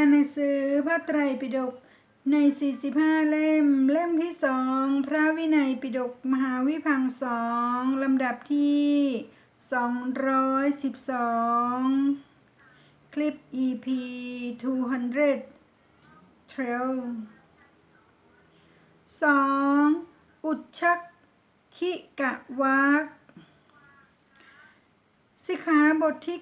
อ่านหนังสือพระไตรปิฎกใน 45 เล่ม เล่มที่สองพระวินัยปิฎกมหาวิพังสองลำดับที่ 212 คลิป EP 200 Trail สองอุชชักขิกะวักสิกขาบทที่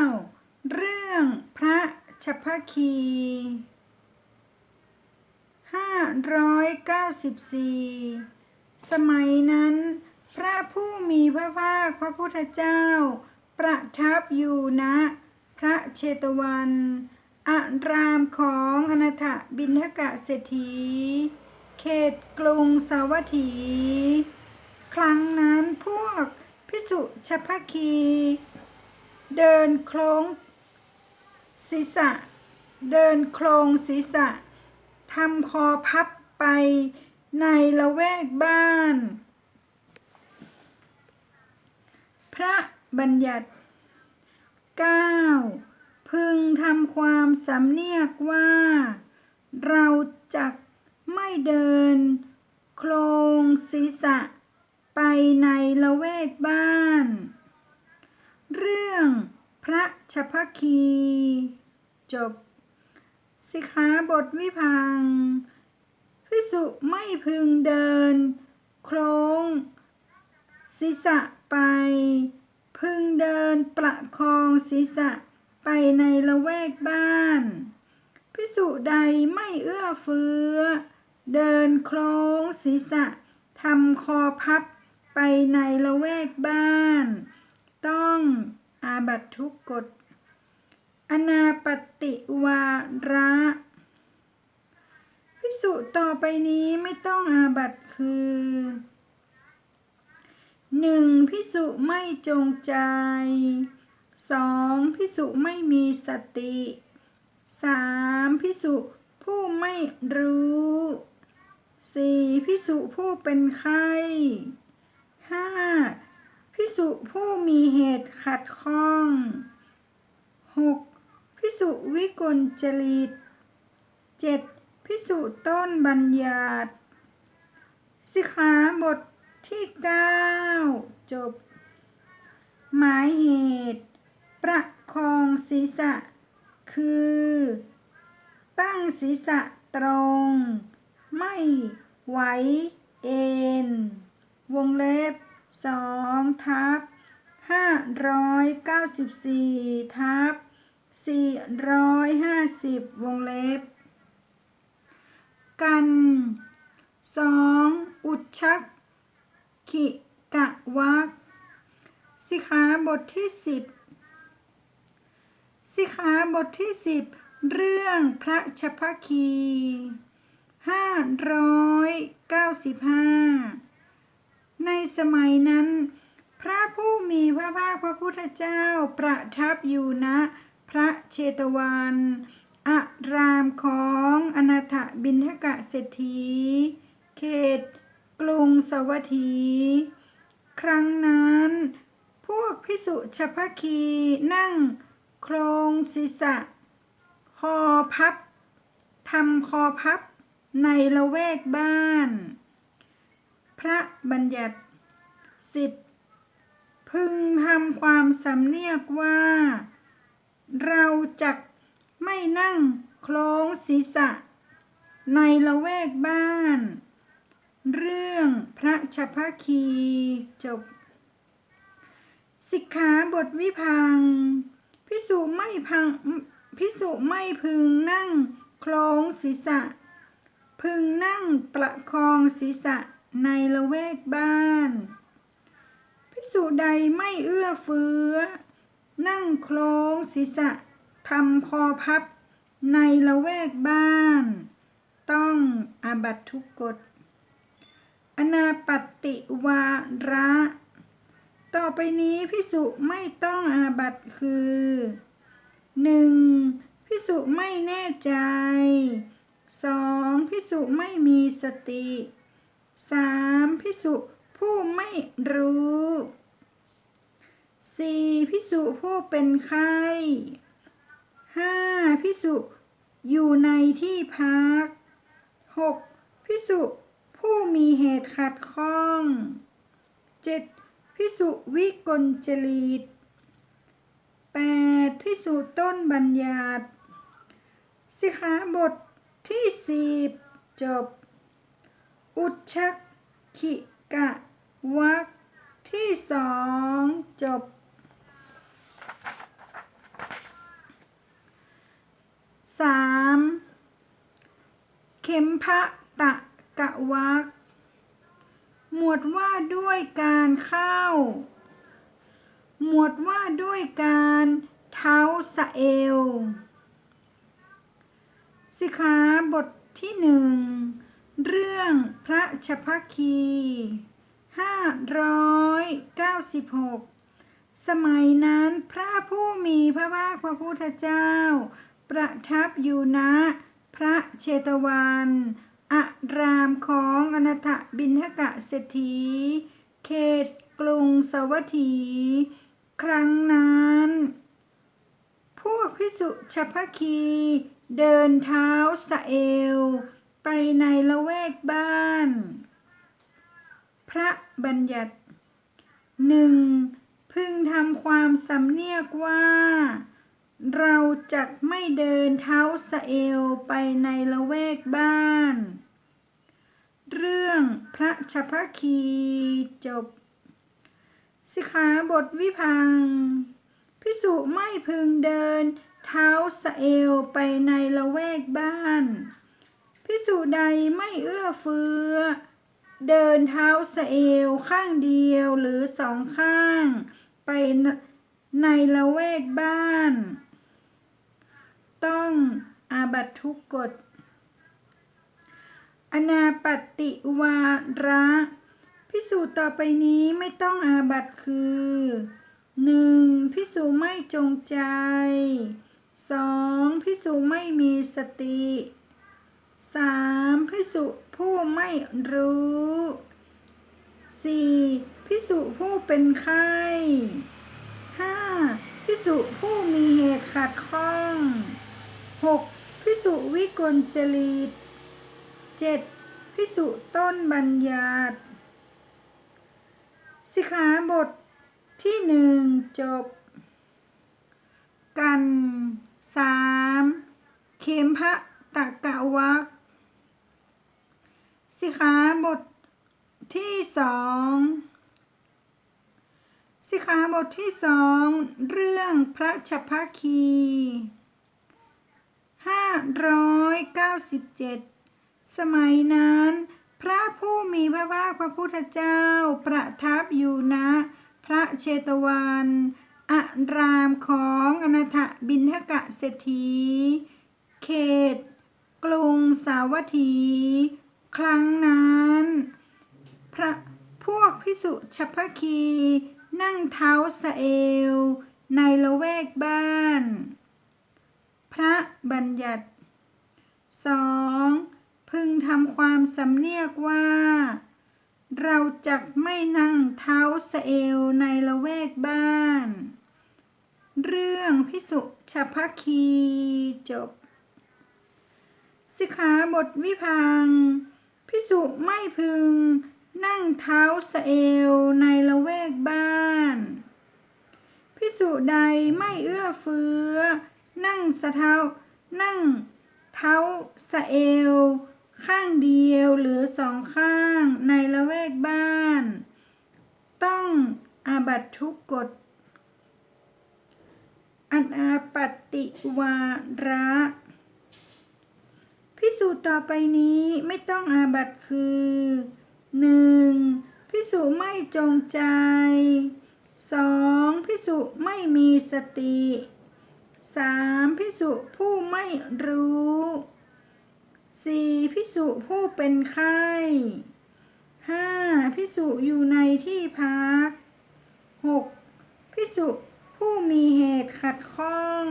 9 เรื่องพระ ชพพคี594สมัยนั้นพระผู้มีพระภาคพระพุทธเจ้า ประทับอยู่ณพระเชตวันอารามของอนาถบินทกะเศรษฐี เขตกรุงสาวัตถี ครั้งนั้นพวกพิสุชพพคี เดินโคลง ศีรษะ เดินโครงศีรษะทำคอพับไปในละแวกบ้าน พระบัญญัติ 9. พึงทำความสำเนียกว่า เราจักไม่เดิน โครงศีรษะ ไปในละแวกบ้าน เรื่องพระชพคี จบ สิกขาบทวิพังพิสุไม่พึงเดิน โครงศีรษะไป พึงเดินประคองศีรษะไปในละแวกบ้านพิสุใดไม่เอื้อเฟื้อ เดินโครงศีรษะทำคอพับไปในละแวกบ้าน ต้องอาบัตทุกกฎ อนาปฏิวาระพิสุต่อไปนี้ไม่ต้องอาบัตคือหนึ่งพิสุไม่จงใจสองพิสุไม่มีสติสามพิสุผู้ไม่รู้สี่พิสุผู้เป็นไข้ห้าพิสุผู้มีเหตุขัดข้องหก พิสุวิกลจริตเจ็ดพิสุต้นบัญญัติสิกขาบทที่เก้าจบ หมายเหตุ ประคองศีรษะ คือ ตั้งศีรษะตรง ไม่ไหวเอ็น วงเล็บสองทับห้าร้อยเก้าสิบสี่ทับ สี่ร้อยห้าสิบวงเล็บ กันสองอุดชัก ขิกะวักสิขาบทที่สิบสิขาบทที่สิบเรื่องพระชพคีห้าร้อยเก้าสิบห้าในสมัยนั้น พระผู้มีพระภาคพระพุทธเจ้าประทับอยู่ณ พระเชตวันอารามของอนาถบินทกะเศรษฐี เขต กรุงสวัสถีครั้งนั้น พวกพิสุชพคีนั่งโครงศีรษะ คอพับทำคอพับในละแวกบ้าน พระบัญญัติสิบพึงทำความสำเนียกว่า เราจักไม่นั่งโครงศีรษะ ในละแวกบ้าน เรื่องพระชพคีจบ สิกขาบทวิพังพิสุไม่พังพิสุไม่พึงนั่งโครงศีรษะ พึงนั่งประคองศีรษะในละแวกบ้าน พิสุใดไม่เอื้อเฟื้อ นั่งโครงศีรษะทำคอพับ ในละแวกบ้าน ต้องอาบัตทุกกฎ อนาปฏิวาระ ต่อไปนี้พิสุไม่ต้องอาบัตคือหนึ่งพิสุไม่แน่ใจสองพิสุไม่มีสติสามพิสุผู้ไม่รู้ สี่พิสุผู้เป็นไข้ห้าพิสุอยู่ในที่พัก 6. พิสุผู้มีเหตุขัดข้อง 7. พิสุวิกลจริต 8. พิสุต้นบัญญัติสิขาบทที่สิบจบ อุชชักขิกะวักที่สองจบ สามเข็มพระตะกะวักหมวดว่าด้วยการเข้า หมวดว่าด้วยการเท้าสะเอวสิขาบทที่หนึ่งเรื่องพระชพคี596สมัยนั้นพระผู้มีพระภาคพระพุทธเจ้า ประทับอยู่ณพระเชตวัน อารามของอนัถบินทกะเศรษฐี เขตกรุงสวัสถีครั้งนั้น พวกพิสุชพคี เดินเท้าสะเอว ไปในละแวกบ้าน พระบัญญัติหนึ่งพึงทำความสำเนียกว่า เราจะไม่เดินเท้าสเอวไปในละแวกบ้าน เรื่องพระชพคีจบ สิขาบทวิพัง พิสุไม่พึงเดินเท้าสเอวไปในละแวกบ้าน พิสุใดไม่เอื้อเฟื้อ เดินเท้าสเอวข้างเดียวหรือสองข้าง ไปในละแวกบ้าน ต้องอาบัตทุกกฎ อนาปฏิวาระ พิสูจน์ต่อไปนี้ไม่ต้องอาบัตคือ 1. พิสูจไม่จงใจ 2. พิสูจไม่มีสติ 3. พิสุผู้ไม่รู้ 4. พิสุผู้เป็นไข้ 5. พิสุผู้มีเหตุขัดข้อง 6. พิสุวิกลจริต 7. พิสุต้นบัญญัติสิกขาบทที่หนึ่งจบ กันสามเข็มพระตะกะวักสิกขาบทที่สองสิกขาบทที่สองเรื่องพระชพคี ห้าร้อยเก้าสิบเจ็ดสมัยนั้น พระผู้มีพระภาคพระพุทธเจ้า ประทับอยู่ณพระเชตวันอารามของอนาถบินทกะเศรษฐี เขต กรุงสาวัตถี ครั้งนั้น พระพวกพิสุชพคี นั่งเท้าสเอวในละแวกบ้าน พระบัญญัติสองพึงทำความสำเนียกว่า เราจะไม่นั่งเท้าสเอวในละแวกบ้าน เรื่องพิสุชพคีจบ สิขาบทวิพังพิสุไม่พึงนั่งเท้าสเอวในละแวกบ้าน พิสุใดไม่เอื้อเฟื้อ นั่งสะเท้า นั่งเท้าสะเอว ข้างเดียวหรือสองข้างในละแวกบ้าน ต้องอาบัตทุกกฎอันอาปฏิวาระพิสูจน์ต่อไปนี้ไม่ต้องอาบัตคือ 1. พิสูจไม่จงใจ 2. พิสูจไม่มีสติ 3. พิสุผู้ไม่รู้ 4. พิสุผู้เป็นไข้ 5. พิสุอยู่ในที่พัก 6. พิสุผู้มีเหตุขัดข้อง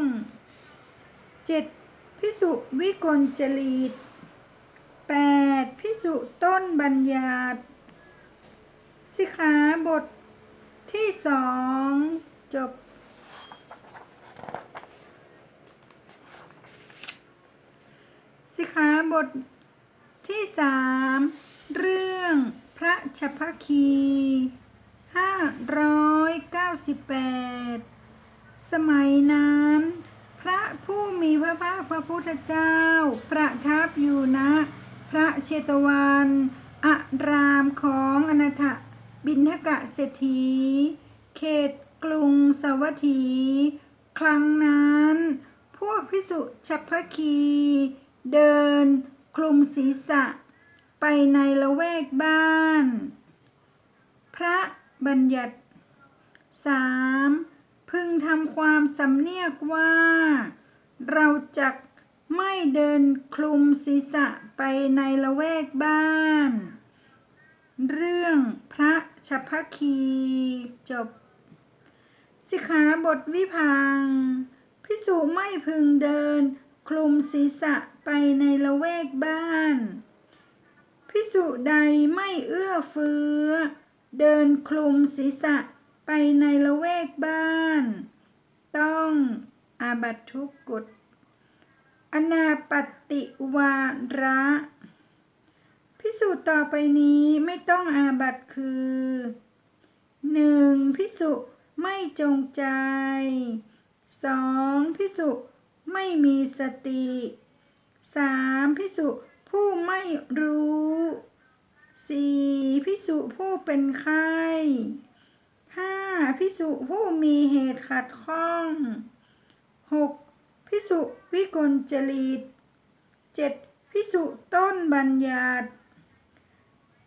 7. พิสุวิกลจริต 8. พิสุต้นบัญญัติสิขาบทที่สองจบ ขา บทที่สามเรื่องพระชพคีห้าร้อยเก้าสิบแปดสมัยนั้น พระผู้มีพระภาคพระพุทธเจ้า ประทับอยู่ณพระเชตวันอารามของอนาถบินทกะเศรษฐี เขตกรุงสวัสถีครั้งนั้น พวกพิสุชัพพคี เดินคลุมศีรษะไปในละแวกบ้าน พระบัญญัติสามพึงทำความสำเนียกว่า เราจักไม่เดินคลุมศีรษะไปในละแวกบ้าน เรื่องพระชพคีจบ สิขาบทวิพัง พิสุไม่พึงเดินคลุมศีรษะ ไปในละแวกบ้าน พิสุใดไม่เอื้อเฟื้อ เดินคลุมศีรษะไปในละแวกบ้าน ต้องอาบัตทุกกฎอนาปติวาระพิสูจน์ต่อไปนี้ไม่ต้องอาบัตคือหนึ่งพิสุไม่จงใจสองพิสุไม่มีสติ สามพิสุผู้ไม่รู้สี่พิสุผู้เป็นไข้ห้าพิสุผู้มีเหตุขัดข้องหกพิสุวิกลจริตเจ็ดพิสุต้นบัญญัติ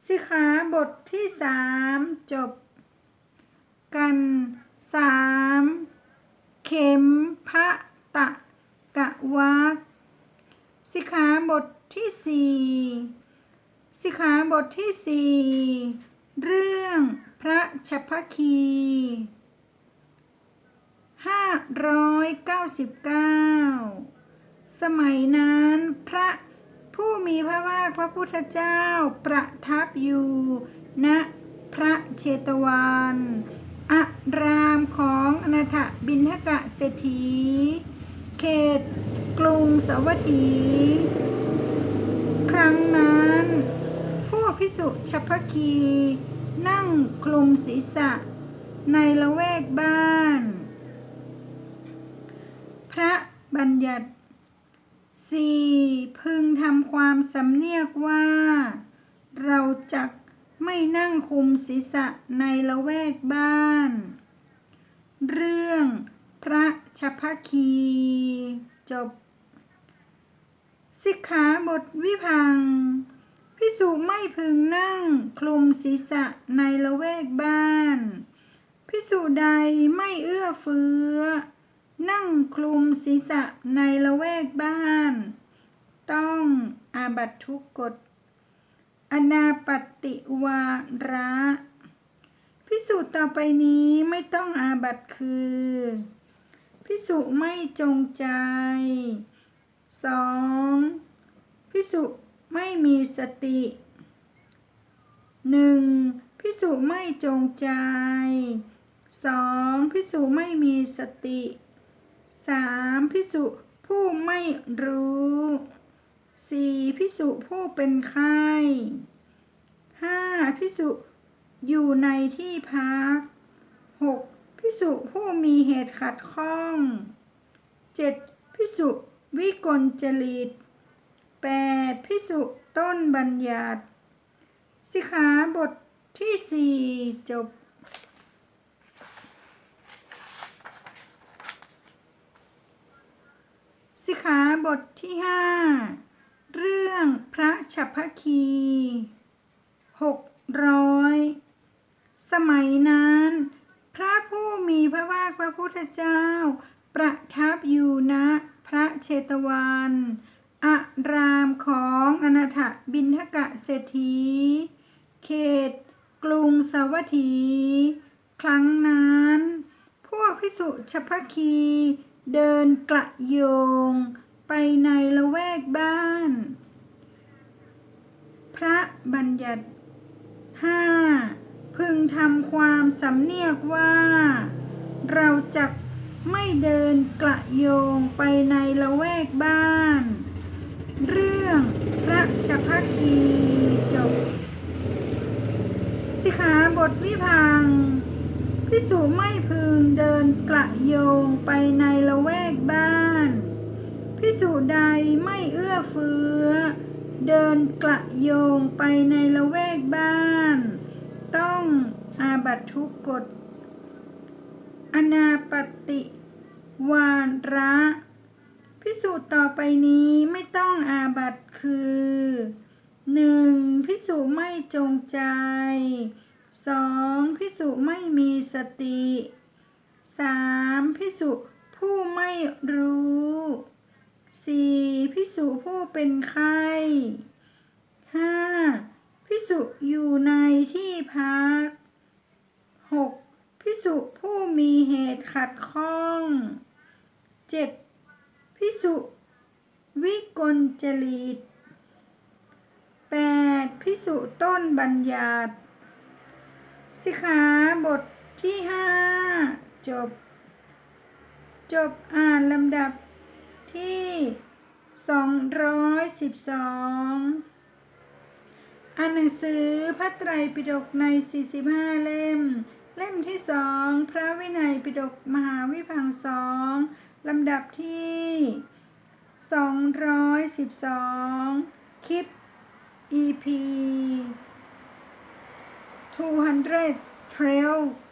สิขาบทที่สามจบ กันสามเข็มพระตะกะวัก สิกขาบทที่สี่สิกขาบทที่สี่เรื่องพระชพคีห้าร้อยเก้าสิบเก้าสมัยนั้นพระผู้มีพระภาคพระพุทธเจ้าประทับอยู่ณพระเชตวันอารามของอนาถบินทกะเศรษฐี เขตกรุงสวัสถีครั้งนั้น พวกพิสุชพคี นั่งคลุมศีรษะ ในละแวกบ้าน พระบัญญัติสี่พึงทำความสำเนียกว่า เราจักไม่นั่งคุมศีรษะในละแวกบ้าน เรื่อง พระชพคี จบ สิกขาบทวิพังพิสุไม่พึงนั่งคลุมศีรษะในละแวกบ้านพิสุใดไม่เอื้อเฟื้อ นั่งคลุมศีรษะในละแวกบ้าน ต้องอาบัตทุกกฎอนาปติวาระพิสูจน์ต่อไปนี้ไม่ต้องอาบัตคือ พิสุไม่จงใจสองพิสุไม่มีสติหนึ่งพิสุไม่จงใจสองพิสุไม่มีสติสามพิสุผู้ไม่รู้สี่พิสุผู้เป็นไข้ห้าพิสุอยู่ในที่พักหก พิสุผู้มีเหตุขัดข้องเจ็ดพิสุวิกลจริตแปดพิสุต้นบัญญัติสิขาบทที่สี่จบสิขาบทที่ห้าเรื่องพระฉัพพคีหกร้อยสมัยนั้น พระผู้มีพระภาคพระพุทธเจ้า ประทับอยู่ณพระเชตวัน อารามของอนาถบินทกะเศรษฐี เขต กรุงสวัสถีครั้งนั้น พวกพิสุชพคี เดินกระโยง ไปในละแวกบ้าน พระบัญญัติห้า พึงทำความสำเนียกว่า เราจะไม่เดินกระโยงไปในละแวกบ้าน เรื่องพระชพคีจบ สิขาบทวิพังพิสุไม่พึงเดินกระโยงไปในละแวกบ้านพิสุใดไม่เอื้อเฟื้อ เดินกระโยงไปในละแวกบ้าน อาบัตทุกกฎ อนาปฏิวาระพิสูจน์ต่อไปนี้ไม่ต้องอาบัตคือหนึ่งพิสูจไม่จงใจสองพิสูจไม่มีสติสามพิสูจผู้ไม่รู้สี่พิสูจผู้เป็นไข้ห้าพิสุอยู่ในที่พัก หกพิสุผู้มีเหตุขัดข้องเจ็ดพิสุวิกลจริตแปดพิสุต้นบัญญัติสิขาบทที่ห้าจบ จบอ่านลำดับที่สองร้อยสิบสองอ่านหนังสือพระไตรปิฎกใน45เล่ม เล่มที่สองพระวินัยปิฎกมหาวิพังสองลำดับที่ 212 คลิป EP 212